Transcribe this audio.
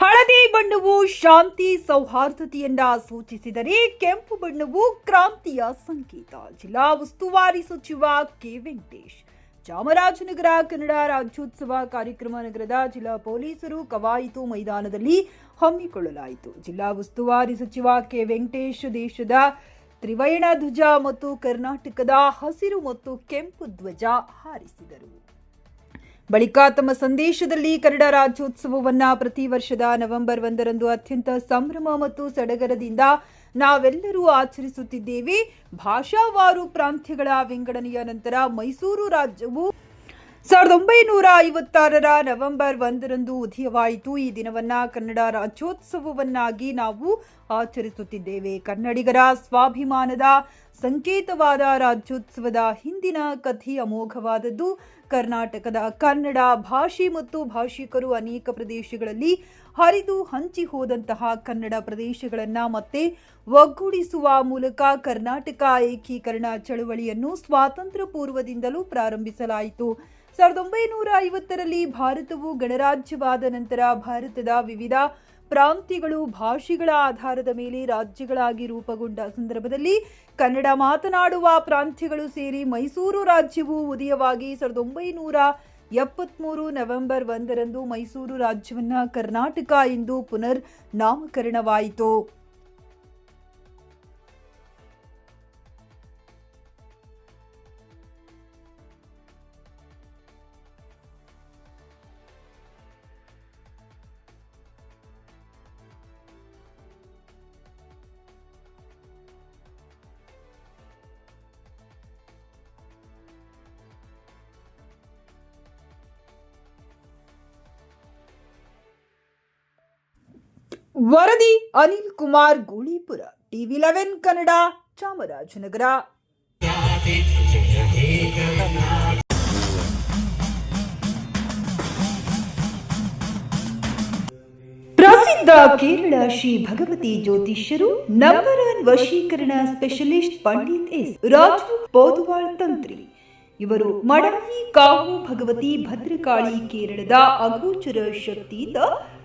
ಹಳದಿ ಬಣ್ಣವು ಶಾಂತಿ ಸೌಹಾರ್ದತೆಯನ್ನ ಸೂಚಿಸಿದರೆ ಕೆಂಪು ಬಣ್ಣವು ಕ್ರಾಂತಿಯ ಸಂಕೇತ. ಜಿಲ್ಲಾ ಉಸ್ತುವಾರಿ ಸಚಿವ ಕೆ ವೆಂಕಟೇಶ್. ಚಾಮರಾಜನಗರ ಕನ್ನಡ ರಾಜ್ಯೋತ್ಸವ ಕಾರ್ಯಕ್ರಮ ನಗರದ ಜಿಲ್ಲಾ ಪೊಲೀಸರು ಕವಾಯಿತು ಮೈದಾನದಲ್ಲಿ ಹಮ್ಮಿಕೊಳ್ಳಲಾಯಿತು. ಜಿಲ್ಲಾ ಉಸ್ತುವಾರಿ ಸಚಿವ ಕೆ ವೆಂಕಟೇಶ್ ದೇಶದ ತ್ರಿವರ್ಣ ಧ್ವಜ ಮತ್ತು ಕರ್ನಾಟಕದ ಹಸಿರು ಮತ್ತು ಕೆಂಪು ಧ್ವಜ ಹಾರಿಸಿದರು. ಬಳಿಕ ತಮ್ಮ ಸಂದೇಶದಲ್ಲಿ ಕನ್ನಡ ರಾಜ್ಯೋತ್ಸವವನ್ನ ಪ್ರತಿ ವರ್ಷದ ನವೆಂಬರ್ ಒಂದರಂದು ಅತ್ಯಂತ ಸಂಭ್ರಮ ಮತ್ತು ಸಡಗರದಿಂದ ನಾವೆಲ್ಲರೂ ಆಚರಿಸುತ್ತಿದ್ದೇವೆ. ಭಾಷಾವಾರು ಪ್ರಾಂತ್ಯಗಳ ವಿಂಗಡಣೆಯ ನಂತರ ಮೈಸೂರು ರಾಜ್ಯವು ಸಾವಿರದ ಒಂಬೈನೂರ ಐವತ್ತಾರರ ನವೆಂಬರ್ ಒಂದರಂದು ಉದಯವಾಯಿತು. ಈ ದಿನವನ್ನ ಕನ್ನಡ ರಾಜ್ಯೋತ್ಸವವನ್ನಾಗಿ ನಾವು ಆಚರಿಸುತ್ತಿದ್ದೇವೆ. ಕನ್ನಡಿಗರ ಸ್ವಾಭಿಮಾನದ ಸಂಕೇತವಾದ ರಾಜ್ಯೋತ್ಸವದ ಹಿಂದಿನ ಕಥೆ ಅಮೋಘವಾದದ್ದು. ಕರ್ನಾಟಕದ ಕನ್ನಡ ಭಾಷೆ ಮತ್ತು ಭಾಷಿಕರು ಅನೇಕ ಪ್ರದೇಶಗಳಲ್ಲಿ ಹರಿದು ಹಂಚಿ ಹೋದಂತಹ ಕನ್ನಡ ಪ್ರದೇಶಗಳನ್ನು ಮತ್ತೆ ಒಗ್ಗೂಡಿಸುವ ಮೂಲಕ ಕರ್ನಾಟಕ ಏಕೀಕರಣ ಚಳವಳಿಯನ್ನು ಸ್ವಾತಂತ್ರ್ಯ ಪೂರ್ವದಿಂದಲೂ ಪ್ರಾರಂಭಿಸಲಾಯಿತು. ಸಾವಿರದ ಒಂಬೈನೂರ ಐವತ್ತರಲ್ಲಿ ಭಾರತವು ಗಣರಾಜ್ಯವಾದ ನಂತರ ಭಾರತದ ವಿವಿಧ ಪ್ರಾಂತ್ಯಗಳು ಭಾಷೆಗಳ ಆಧಾರದ ಮೇಲೆ ರಾಜ್ಯಗಳಾಗಿ ರೂಪುಗೊಂಡ ಸಂದರ್ಭದಲ್ಲಿ ಕನ್ನಡ ಮಾತನಾಡುವ ಪ್ರಾಂತ್ಯಗಳು ಸೇರಿ ಮೈಸೂರು ರಾಜ್ಯವು ಉದಯವಾಗಿ ಸಾವಿರದ ಒಂಬೈನೂರ ಎಪ್ಪತ್ತ್ಮೂರು ನವೆಂಬರ್ ಒಂದರಂದು ಮೈಸೂರು ರಾಜ್ಯವನ್ನ ಕರ್ನಾಟಕ ಎಂದು ಪುನರ್ ನಾಮಕರಣವಾಯಿತು. ವರದಿ ಅನಿಲ್ ಕುಮಾರ್ ಗೂಳಿಪುರ, ಟಿವಿ ಲೆವೆನ್ ಕನ್ನಡ, ಚಾಮರಾಜನಗರ. ಪ್ರಸಿದ್ಧ ಕೇರಳ ಶ್ರೀ ಭಗವತಿ ಜ್ಯೋತಿಷ್ಯರು ನಂಬರ್ ಒನ್ ವಶೀಕರಣ ಸ್ಪೆಷಲಿಸ್ಟ್ ಪಂಡಿತ್ ಎಸ್. ರಾಜು ಪೋದುವಾಳ್ ತಂತ್ರಿ. ಇವರು ಮಡಕಿ ಕಾವು ಭಗವತಿ ಭದ್ರಕಾಳಿ ಕೇರಳದ ಅಗೋಚರ ಶಕ್ತಿಯಿಂದ